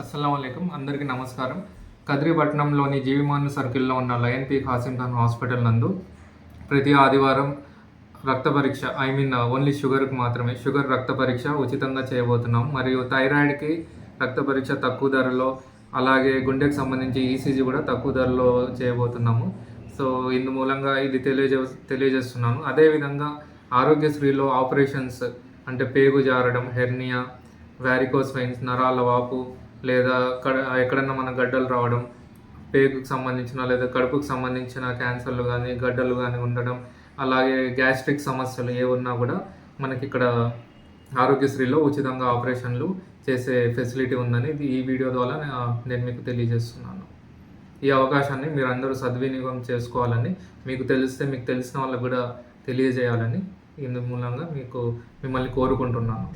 అస్సలం అందరికీ నమస్కారం. కదిరిపట్నంలోని జీవిమాను సర్కిల్లో ఉన్న lion P Khasim Khan hospital నందు ప్రతి ఆదివారం రక్త పరీక్ష ఐ మీన్ ఓన్లీ షుగర్కి మాత్రమే షుగర్ రక్త పరీక్ష ఉచితంగా చేయబోతున్నాం. మరియు థైరాయిడ్కి రక్త పరీక్ష తక్కువ ధరలో అలాగే గుండెకి సంబంధించి ఈసీజీ కూడా తక్కువ ధరలో చేయబోతున్నాము. సో ఇందు మూలంగా ఇది తెలియజే తెలియజేస్తున్నాను. అదేవిధంగా ఆరోగ్యశ్రీలో ఆపరేషన్స్ అంటే పేగు జారడం హెర్నియా వ్యారికోస్ వెయిన్స్ నరాల వాపు లేదా కడ ఎక్కడన్నా మన గడ్డలు రావడం పేగుకు సంబంధించిన లేదా కడుపుకు సంబంధించిన క్యాన్సర్లు కానీ గడ్డలు కానీ ఉండడం అలాగే గ్యాస్ట్రిక్ సమస్యలు ఏ ఉన్నా కూడా మనకి ఇక్కడ ఆరోగ్యశ్రీలో ఉచితంగా ఆపరేషన్లు చేసే ఫెసిలిటీ ఉందని ఇది ఈ వీడియో ద్వారా నేను మీకు తెలియజేస్తున్నాను. ఈ అవకాశాన్ని మీరు అందరూ సద్వినియోగం చేసుకోవాలని మీకు తెలిస్తే మీకు తెలిసిన వాళ్ళకు కూడా తెలియజేయాలని ఇందు మూలంగా మీకు మిమ్మల్ని కోరుకుంటున్నాను.